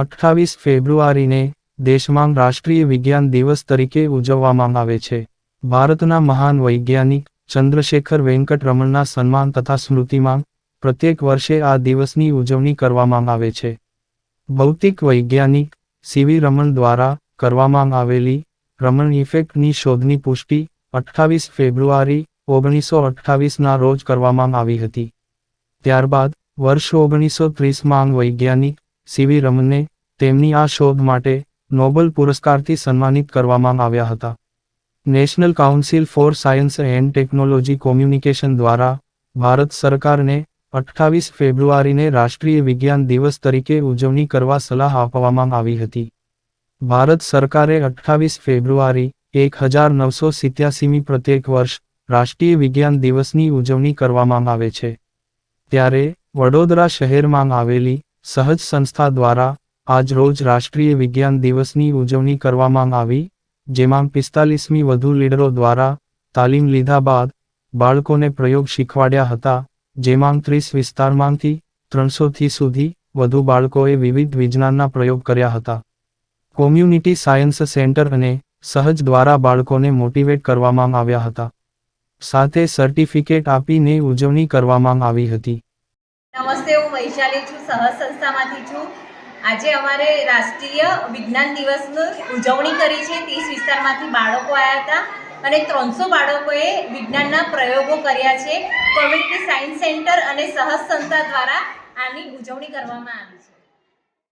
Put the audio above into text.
અઠ્ઠાવીસ ફેબ્રુઆરીને દેશમાં રાષ્ટ્રીય વિજ્ઞાન દિવસ તરીકે ઉજવવામાં આવે છે. ભારતના મહાન વૈજ્ઞાનિક ચંદ્રશેખર વેંકટ રમણના સન્માન તથા સ્મૃતિમાં પ્રત્યેક વર્ષે આ દિવસની ઉજવણી કરવામાં આવે છે. ભૌતિક વૈજ્ઞાનિક સીવી રમણ દ્વારા કરવામાં આવેલી રમણ ઇફેક્ટની શોધની પુષ્ટિ અઠ્ઠાવીસ ફેબ્રુઆરી ઓગણીસો અઠ્ઠાવીસના રોજ કરવામાં આવી હતી. ત્યારબાદ વર્ષ ઓગણીસો ત્રીસમાં વૈજ્ઞાનિક સીવી રમનને તેમની આ શોધ માટે નોબલ પુરસ્કારથી સન્માનિત કરવામાં આવ્યા હતા. National council for science and technology communication દ્વારા ભારત સરકારને અઠ્ઠાવીસ ફેબ્રુઆરીને રાષ્ટ્રીય વિજ્ઞાન દિવસ તરીકે ઉજવણી કરવા સલાહ આપવામાં આવી હતી. ભારત સરકારે અઠ્ઠાવીસ ફેબ્રુઆરી એક હજાર નવસો સિત્યાસીમી પ્રત્યેક વર્ષ રાષ્ટ્રીય વિજ્ઞાન દિવસની ઉજવણી કરવામાં આવે છે. ત્યારે વડોદરા શહેરમાં આવેલી સહજ સંસ્થા દ્વારા આજ રોજ રાષ્ટ્રીય વિજ્ઞાન દિવસની ઉજવણી કરવામાં આવી, જેમાં પિસ્તાલીસમી વધુ લીડરો દ્વારા તાલીમ લીધા બાદ બાળકોને પ્રયોગ શીખવાડ્યા હતા, જેમાં ત્રીસ વિસ્તારમાંથી ત્રણસોથી સુધી વધુ બાળકોએ વિવિધ વિજ્ઞાનના પ્રયોગ કર્યા હતા. કોમ્યુનિટી સાયન્સ સેન્ટર અને સહજ દ્વારા બાળકોને મોટિવેટ કરવામાં આવ્યા હતા. સાથે સર્ટિફિકેટ આપીને ઉજવણી કરવામાં આવી હતી. નમસ્તે, હું વૈશાલી છું, સહજ સંસ્થામાંથી છું. આજે અમારે રાષ્ટ્રીય વિજ્ઞાન દિવસની ઉજવણી કરી છે. ત્રીસ વિસ્તારમાંથી બાળકો આવ્યા હતા અને ત્રણસો બાળકોએ વિજ્ઞાનના પ્રયોગો કર્યા છે. કોમ્યુનિટી સાયન્સ સેન્ટર અને સહજ સંસ્થા દ્વારા આની ઉજવણી કરવામાં આવી છે.